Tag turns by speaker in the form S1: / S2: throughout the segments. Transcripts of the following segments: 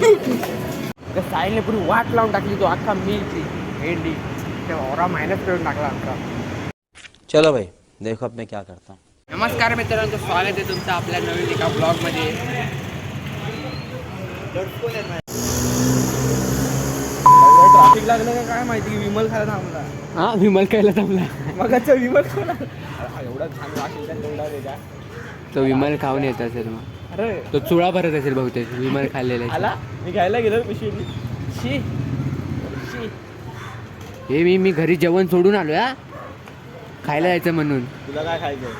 S1: त्या साईलने पुरी वाट लावून टाकली तो अख्खा मिलची भेंडी त्या ओरा मायनस करून टाकला आमचा
S2: चलो भाई देखो अब मैं क्या करता हूँ.
S1: नमस्कार मित्रांनो स्वागत आहे तुमचं आपल्या नवीन एका ब्लॉगमध्ये ट्रॅफिक लागलं का काय माहिती? विमल खायला थांबला. हा विमल खायला थांबला. मगाचा विमल खाला एवढा छान त्याच्या
S3: तो विमल खाऊन येत असेल मग.
S1: अरे.
S3: तो चुळा भरत असेल बहुतेक विमल खाल्लेला आहे.
S1: आला? मी घ्यायला गेलो पिशवी. शी. शी.
S3: हे मी मी घरी जेवण सोडून आलो हा. खायला जायचं म्हणून.
S1: तुला काय खायचं?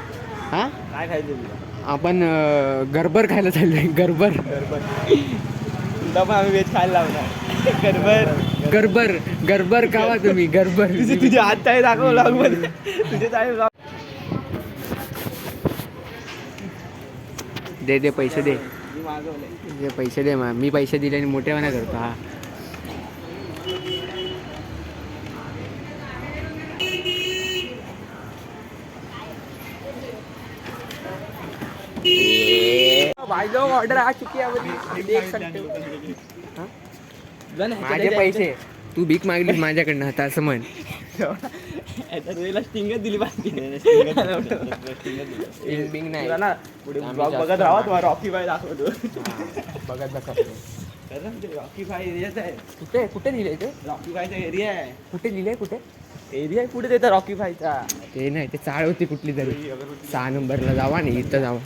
S3: हा?
S1: काय खायचं तुला?
S3: आपण अं, गरबर खायला चाललोय गरबर
S1: तुला पण आम्ही व्हेज खायला लावणार. गरबर
S3: गरबर गरबर खावा तुम्ही गरबर
S1: तुझे तुझे हात आहे दाखवमध्ये. तुझे आहे
S3: दे दे पैसे दे. दे पैसे दे मा मी पैसे दिले आणि मोठेपणा करतो हा.
S1: भाई लोग ऑर्डर आ चुकी है अभी देख सकते हो हाँ? तुला नाही
S3: माझे पैसे तू भीक मागली माझ्याकडनं आता असं म्हण.
S1: तुला स्टिंगच दिली पाहिजे.
S3: बिंग नाही.
S1: तुला ना पुढे ब्लॉग बघत राहा तुम्हाला रॉकी बाय दाखवतो.
S3: बघत बघा
S1: रॉकी बाय एरियाच आहे.
S3: कुठे कुठे लिहिलंय ते?
S1: रॉकी बायचा एरिया आहे.
S3: कुठे लिहिलंय कुठे?
S1: एरिया पुढे देतात रॉकी
S3: ते नाही ते चाळ होती कुठली तरी. सहा नंबरला जावा आणि इथं जावा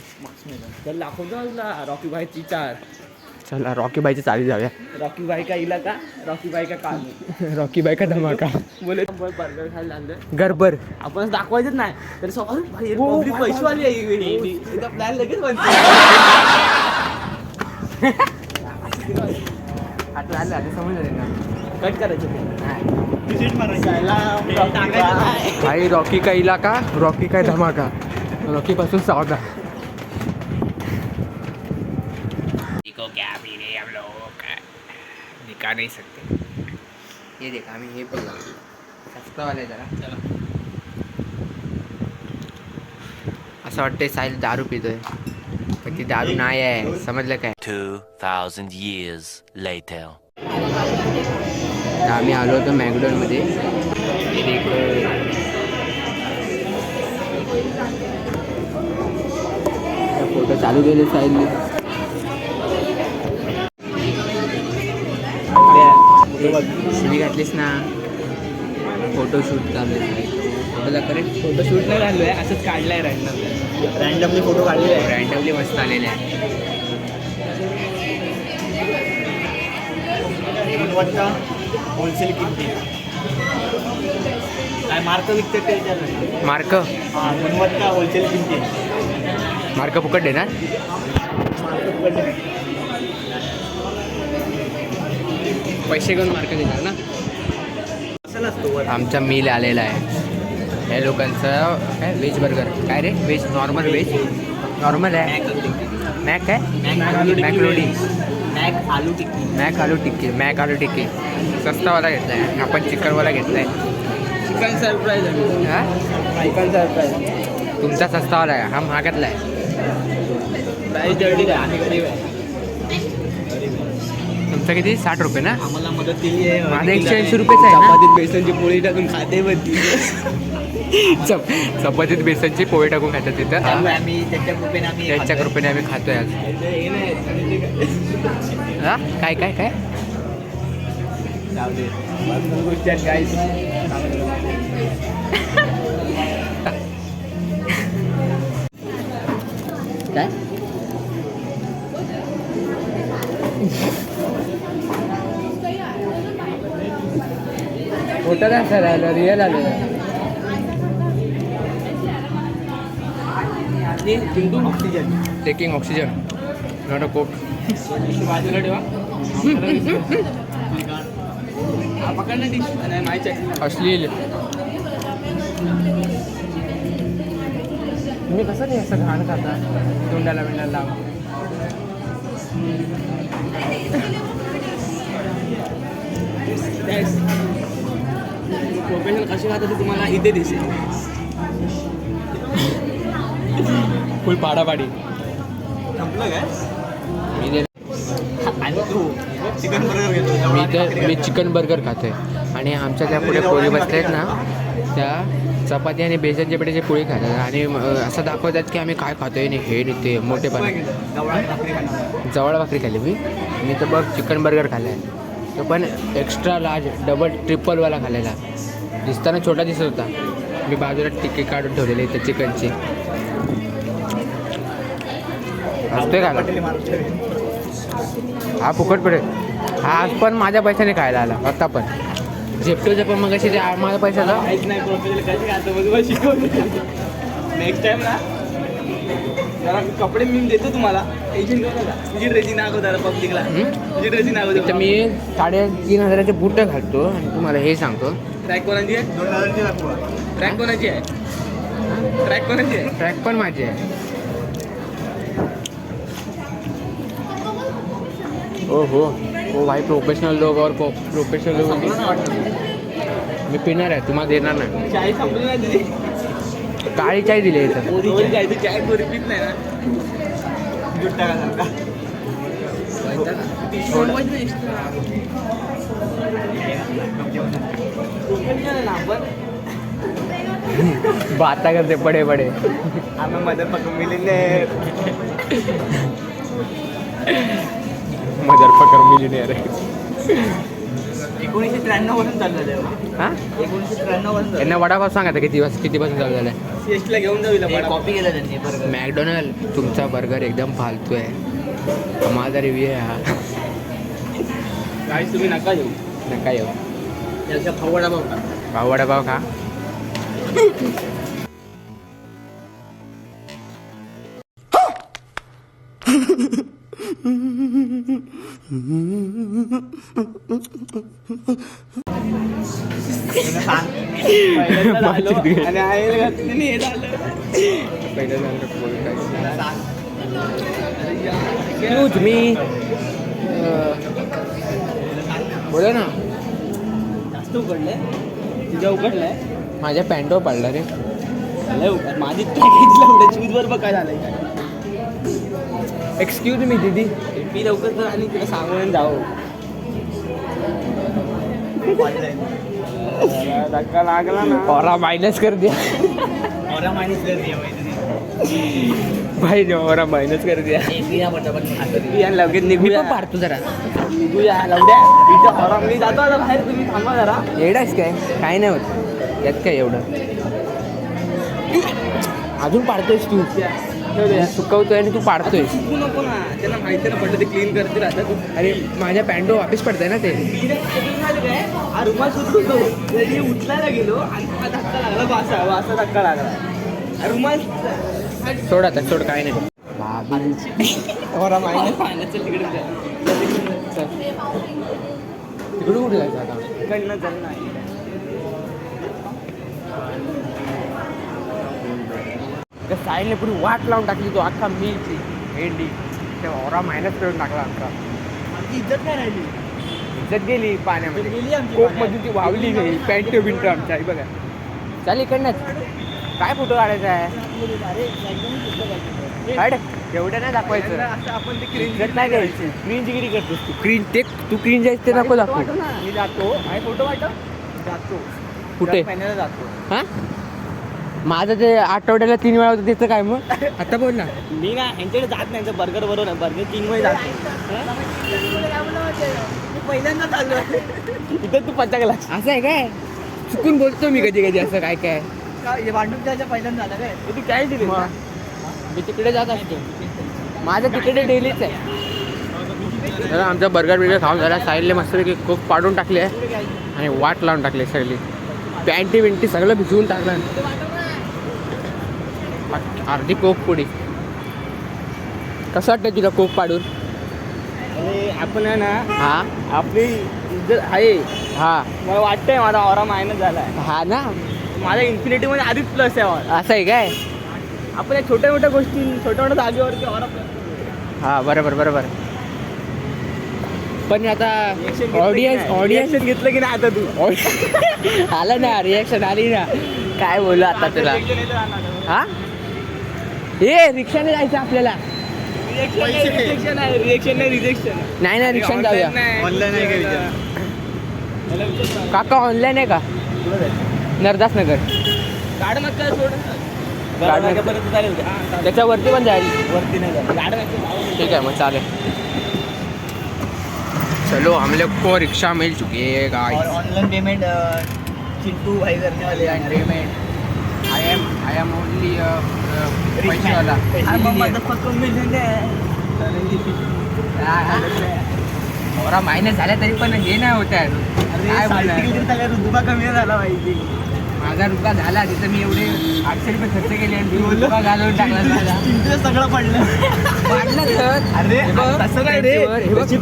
S1: तर दाखवतो रॉकी बायची चार
S3: चला रॉकी बाईच्या चाली जाऊया.
S1: रॉकी बाय का इला का? रॉकी बाय का काल
S3: रॉकी बाई का धमाका.
S1: बोले बर्गर खायला आणलं
S3: गरबर.
S1: आपण दाखवायचंच नाही. तर सॉरी भाई पब्लिक पैसेवाली आहे ही. एकदा प्लॅन लगेच
S3: आता आलं आता समजलं ना.
S1: कट करायचं
S3: भाई रॉकी का इलाका रॉकी का धमाका? रॉकी पासून सावधा दिखा नहीं सकते ये देखा आम्ही हे पण सस्ता वाले जरा असं वाटतंय साहिल दारू पितोय पण ती दारू नाही आहे समजलं काय
S2: 2,000 years later.
S3: आम्ही आलो होतो मॅकडॉनमध्ये फोटो चालू केले साईडने शिवी घातलीस ना फोटोशूट चालू आहे फोटोला करेक्ट
S1: फोटो शूट नाही झालोय असंच काढलाय रॅन्डम रॅन्डमली फोटो काढले आहे.
S3: रँडमली मस्त आलेले आहे.
S1: गुणवत्ता होलसेल किमती काय मार्क विकतात ते
S3: मार्क
S1: हा गुणवत्ता होलसेल किमती
S3: मार्क फुकट देणार. पैसे घेऊन मार्क देणार ना? आमचा मील आलेला आहे. या लोकांचं काय? व्हेज बर्गर काय रे? व्हेज नॉर्मल व्हेज नॉर्मल आहे. मॅक काय? मॅकलोडी
S1: Mc aloo tikki.
S3: Mc aloo tikki. Mc aloo tikki. सस्तावाला घेतला आहे आपण चिकनवाला घेतला आहे
S1: चिकन सरप्राईज
S3: हा?
S1: चिकन सरप्राईज
S3: तुमचा सस्तावाला आहे. हा महागातला आहे.
S1: आम्ही गरीब आहे.
S3: तुमचं किती? साठ रुपये ना?
S1: आम्हाला मदत केली आहे
S3: माझं 180 रुपयेच आहे ना?
S1: चपातीत बेसनची पोळी टाकून खाते बघती
S3: चप चपातीत बेसनची पोळी टाकून खातात तिथं.
S1: आम्ही त्याच्या कृपेने आम्ही
S3: त्यांच्या
S1: खातोय.
S3: कृपेने आम्ही खातोय आज.
S1: हे नाही काय-
S3: हा? काय काय काय?
S1: जाऊ दे. भरपूर गोष्टी आहेत guys.
S3: सर आलो रिअल आलो.
S1: आणि Chintu oxygen
S3: taking oxygen not a coke
S1: बाजूला ठेवा पकड ना dish. नाही माहिती आहे
S3: अश्लील. तुम्ही कसं नाही असं घाण खाता? तोंडाला बिंडाला लावून.
S1: प्रोफेशनल कशी ते तुम्हाला इथे दिसेल.
S3: फुल पाडापाडी.
S1: संपलं काय?
S3: मी
S1: चिकन बर्गर
S3: मी तर मी चिकन बर्गर खातोय. आणि आमच्या त्या पुढे पोळी बसल्या आहेत ना त्या चपाती आणि बेसनच्या पेटीची पोळी खातात. आणि असं दाखवतात की आम्ही काय खातोय आणि हे नाही ते मोठेपणा. जवळ भाकरी खाल्ली मी. मी तर बघ चिकन बर्गर खाल्ला आहे तो पण एक्स्ट्रा लार्ज डबल ट्रिपलवाला खाल्लेला दिसताना छोटा दिसत होता. मी बाजूला टिके काढून ठेवलेले इथे चिकनची. असते का? हा फुकट पडेल हा आज पण माझ्या पैशाने खायला आला आता पण. झेपटोचं पण मग अशी माझ्या पैशाचा.
S1: कशी नेक्स्ट टाइम ना. जरा कपडे मी देतो तुम्हाला. नका तुझी ड्रेसिंग जरा पब्लिकला
S3: हम्म?
S1: तुझी ड्रेसिंग नागो
S3: तर मी साडेतीन हजाराचे बूट घालतो आणि तुम्हाला हे सांगतो.
S1: ट्रॅक कोणाची आहे? दोन हजारची ट्रॅक कोणाची आहे? ट्रॅक कोणाची आहे?
S3: ट्रॅक पण माझे आहे. ओ हो ओ भाई प्रोफेशनल लोक और प्रोफेशनल लोक. मी पिणार आहे तुम्हाला देणार नाही
S1: चाय संपली नाही तुझी
S3: काळी चाय दिली आहे इथं.
S1: चाय पित नाही ना.
S3: बाता करते पडे पडे.
S1: आम्ही मध्ये पकडून मिळेले
S3: मदर पकर मिलिनियर आहे.
S1: एकोणीसशे त्र्याण्णवपासून चालू झालं
S3: हां?
S1: एकोणीसशे त्र्याण्णवपासून
S3: यांना वडापाव सांगा आता किती वाज कितीपासून चालू झालं
S1: सीएसटीला घेऊन जाऊ कॉपी केला त्यांनी बरोबर
S3: मॅकडोनल्ड तुमचा बर्गर एकदम फालतू आहे. माझा रिव्ह्यू आहे हा.
S1: गाईस तुम्ही नका येऊ.
S3: नका येऊ.
S1: याच्या फवडा बघा
S3: भाऊ वडापाव खा.
S1: पहिल्यांदा आणि आईला घातलं. आणि हे झालं.
S3: तूच मी. बोला ना.
S1: जास्त उघडलंय. तुझ्या उघडलंय?
S3: माझ्या पॅन्टवर पडला रे.
S1: माझी पॅकेजला बघ काय झालंय.
S3: एक्सक्यूज मी दीदी.
S1: मी लवकर तर आणि तुला सांगून जाऊ. धक्का लागला ना.
S3: औरा मायनस कर दिया.
S1: औरा मायनस कर दिया
S3: भाई ने औरा मायनस कर दिया.
S1: आणि लगेच
S3: मी
S1: निघूया.
S3: पण पाडतो जरा.
S1: निघूया लवड्या इथं मी जातो आता बाहेर तुम्ही थांबा जरा.
S3: एवढाच काय? काय नाही होत. यात काय एवढं? अजून पाडतोयस तू. सुकवतोय आणि तू पाडतोयस
S1: चुकू नको ना. त्यांना माहिती ना पडलं ते क्लीन करते राहतात
S3: अरे माझ्या पॅन्टो वापिस पडतंय ना ते.
S1: रुमाल सुचवतो तरी उचलायला गेलो आणि धक्का लागला. वासा वासा धक्का लागला. रुमाल
S3: सोड आता सोड काय नाही.
S1: तिकडे
S3: कुठे जायचं आता?
S1: इकडनं चल ना
S3: त्या साईडने पुढे वाट लावून टाकली तो अख्खा मिलची भेंडी त्या ओरा मायनस करून टाकला आमचा
S1: आमची इज्जत नाही राहिली.
S3: इज्जत गेली पाण्यामध्ये.
S1: गेली आमची
S3: ती वावली गई पॅन्ट बिंट आमच्या आई बघा. चाल इकडनंच. काय फोटो काढायचा आहे? एवढं नाही दाखवायचं.
S1: आपण ते
S3: इज्जत नाही द्यायची. क्रींजगिरी करतोस तू. क्रीन ते तू क्रीन जायचं ते नको दाखवू.
S1: मी जातो. आणि फोटो वाटव जातो.
S3: कुठे?
S1: जातो.
S3: हा? माझं ते आठवड्याला तीन वेळा होतं त्याचं काय मग? आता बोल ना.
S1: मी ना ह्यांच्याकडे जात नाही बर्गर बरोबर बर्गर किंगमध्ये जातो. मी पहिल्यांदा चाललो इथं तू पचाकला
S3: असं आहे काय? चुकून बोलतो मी कधी कधी असं काय काय?
S1: भांडूपच्या पहिल्यांदा झालं काय? तू काय दिली
S3: मी तिकडे जात असतो. माझं तिकडे डेलीच आहे. तर आमचा बर्गर बिर्गर खाऊन झाला. साईडले मस्तपैकी कोक पाडून टाकले. आणि वाट लावून टाकले सगळी. पॅन्टी बिंटी सगळं भिजवून टाकलं. अर्धी कोक पुडी. कसं वाटतं तुला कोक पाडून?
S1: अरे आपण आहे ना
S3: हा.
S1: आपली इज्जत आहे.
S3: हा.
S1: मला वाटतंय माझा ऑरा मायनस झालाय.
S3: हा ना?
S1: माझ्या इन्फिनिटी मध्ये आधीच प्लस आहे
S3: असं आहे काय?
S1: आपण या छोट्या मोठ्या गोष्टी छोट्या मोठ्या जागेवरती प्लस
S3: हा बरोबर बरोबर. पण आता ऑडियन्स ऑडियन्स
S1: घेतलं की नाही आता तू?
S3: आलं ना रिॲक्शन आली ना. काय बोलू आता तुला. हा? ए रिक्षाने जायचं आपल्याला.
S1: रिजेक्शन आहे रिजेक्शन नाही रिजेक्शन
S3: नाही नाही रिक्षा जाऊया.
S1: ऑनलाईन आहे का विचार
S3: काका ऑनलाईन आहे का? नरदास नगर
S1: गाड मग काय सोड
S3: गाड मग-
S1: पर्यंत चालेल का?
S3: त्याच्यावरती पण जाईल.
S1: वरती नाही. गाड मग जाऊ.
S3: ठीक है मग चालेल. चलो हम लोग को रिक्शा मिल चुकी है
S1: और
S3: गाइस
S1: ऑनलाइन पेमेंट चिंटू भाई करने वाले हैं payment
S3: I am I am only पैसे वाला. थोडा महिने झाले तरी पण हे नाही होत आहे. काय?
S1: रुतबा कमी झाला पाहिजे.
S3: माझा रुपया झाला तिथं मी एवढे आठशे रुपये खर्च केले आणि तू रुपया घालवून टाकला
S1: चिंटू सगळं पडलं.
S3: तर
S1: अरे तसं नाही रे.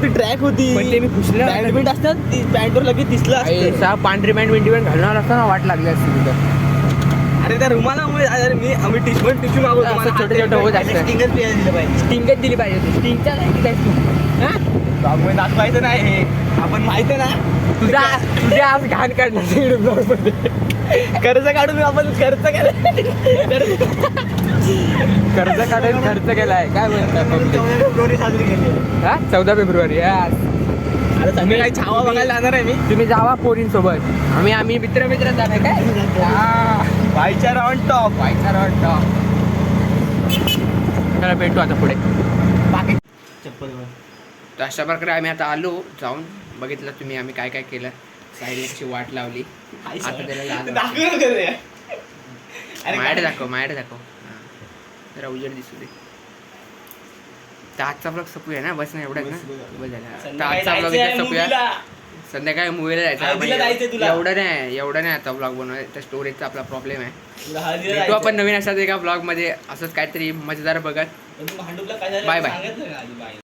S1: ती ट्रॅक होती.
S3: पण ते मी.
S1: पॅन्ट बीट असतात ती पॅन्टवर लगेच दिसलं
S3: पांढरी पॅन्ट बिंटी पॅन्ट घालणार असताना वाट लागली असती तिथं.
S1: अरे त्या रुमालामुळे अरे मी आम्ही टिश्यू टिश्यू मागवतो मला
S3: छोटं छोटं होत.
S1: स्टिंगच प्यायला दिलं पाहिजे.
S3: स्टिंगच दिली पाहिजे स्टिंगच्या
S1: बाबूने दाखवायचं नाही. हे आपण माहिती आहे ना?
S3: तुझा तुझ्या आज घाणमध्ये
S1: कर्ज काढून आपण खर्च केला.
S3: कर्ज काढून खर्च केलाय. काय बोलतात
S1: फेब्रुवारी साजरी केली.
S3: हा? चौदा फेब्रुवारी
S1: तुम्ही काही छावा बघायला जाणार आहे मी.
S3: तुम्ही जावा पोरींसोबत. आम्ही आम्ही मित्र मित्र जाणार काय?
S1: वायचार ऑन टॉप
S3: व्हायचा रॉड टॉप. चला भेटू आता पुढे.
S1: बाकी चप्पल
S3: तर अशा प्रकारे आम्ही आता आलो जाऊन बघितलं तुम्ही आम्ही काय काय केलं. सायलेन्सची वाट लावली. आता त्याला वाटतं.
S1: दाखवू
S3: माझ्याकडे दाखव. हा. जरा उजेड दिसू दे. तर आजचा ब्लॉग सपूया ना? बस ना एवढंच ना? बस झालं. आजचा ब्लॉग सपूया. संध्याकाळी मूवीला जायचं
S1: हळदीला तुला.
S3: एवढं नाही एवढं नाही आता ब्लॉग बनवायचं स्टोरेजचा आपला प्रॉब्लेम आहे
S1: तुला हळदीला
S3: भेटू आपण. नवीन अशाच एका ब्लॉगमध्ये असंच काहीतरी मजेदार बघत
S1: पण तू भांडुपला काय झालं
S3: Bye bye.
S1: सांगितलं का आधी? Bye.